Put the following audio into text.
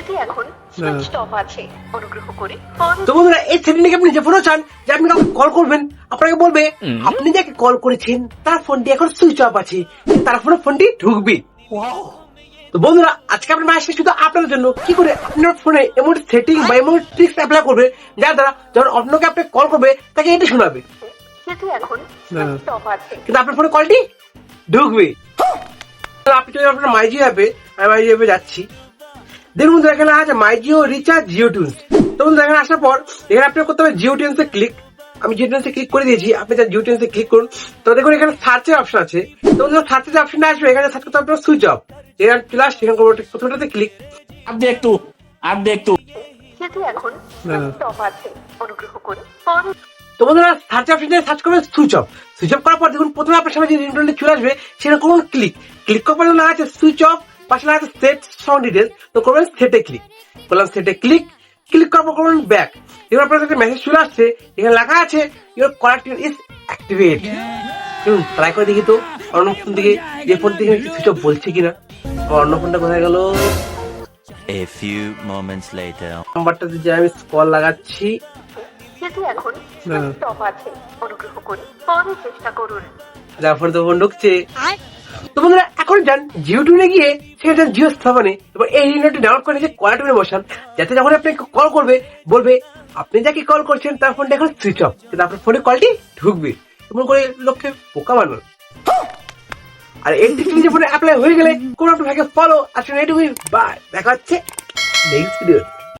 সেটি এখন switch off আছে। অনুগ্রহ করে তো বন্ধুরা এই সেটিংটাকে আপনি যে ফোনও চান যে আপনি কাউকে কল করবেন আপনাকে বলবে আপনি যাকে কল করেছেন তার ফোনটি এখন সুইচ অফ আছে। কিন্তু তার ফোনে ফোনটি ঢুকবে। তো বন্ধুরা আজকে আপনার আসছে শুধু আপনাদের জন্য কি করে আপনার ফোনে এমন সেটিং বা এমন ট্রিক্স অ্যাপ্লাই করবে যার দ্বারা যখন অন্যকে আপনি কল করবে তাকে এটা শোনাবে। সেটি এখন সুইচ অফ আছে। কিন্তু আপনার ফোনে কলটি ঢুকবে। আপনি চলে আপনার মাইজি অ্যাপে আমি মাইজি অ্যাপে যাচ্ছি। দেখুন বন্ধুরা এখানে আছে my Jio recharge Jio tunes তো বন্ধুরা এখানে আসার পর এখানে আপনাকে করতে হবে জিও টিউন্সে ক্লিক আমি জিও টিউন্সে ক্লিক করে দিয়েছি আপনি যা জিও টিউন্সে ক্লিক করুন। তো দেখুন এখানে সার্চের অপশন আছে। তখন বন্ধুরা সার্চের অপশন আসবে এখানে সার্চ করতে হবে সুইচ অফ এখানে প্লাস সেখানে প্রথমটাতে ক্লিক আপনি একটু আপনি একটু। এখন আছে অনুগ্রহ করে তো সার্চ করবেন সুইচ অফ সুইচ অফ করার পর দেখুন প্রথমে আপনার সামনে যে ইন্টারনেট চলে আসবে সেটা করুন ক্লিক ক্লিক করার পর না আছে সুইচ অফ পাশে আছে সেট সাউন্ড ডিটেলস তো করবেন সেটে ক্লিক করলাম সেটে ক্লিক ক্লিক পর করবেন ব্যাক এবার আপনার একটা মেসেজ চলে আসছে এখানে লেখা আছে your caller tune is activate try করে দেখি তো অন্য ফোন থেকে যে ফোন থেকে সুইচ অফ বলছে কিনা। আমার অন্য ফোনটা কোথায় গেল? A few moments later. নাম্বারটাতে যে আমি কল লাগাচ্ছি। সেটি এখন সুইচ অফ আছে অনুগ্রহ করে পরে চেষ্টা করুন। যার তো ফোন ঢুকছে। তো বন্ধুরা এখন যান জিও টুনে গিয়ে সেখানে জিও স্থাপনে এবার এই ইউনিটটি ডাউনলোড করে নিজে কলা টুনে বসান। যাতে যখন আপনি কল করবে, বলবে, আপনি যাকে কল করছেন তার ফোনটা এখন সুইচ অফ কিন্তু আপনার ফোনে কলটি ঢুকবে। এমন করে লোককে পোকা বানান আর এই টিপস নিজের ফোনে অ্যাপ্লাই হয়ে গেলে কোনো আপনার ভাগে ফলো আসলে এটুকুই। বাই দেখা হচ্ছে নেক্সট ভিডিও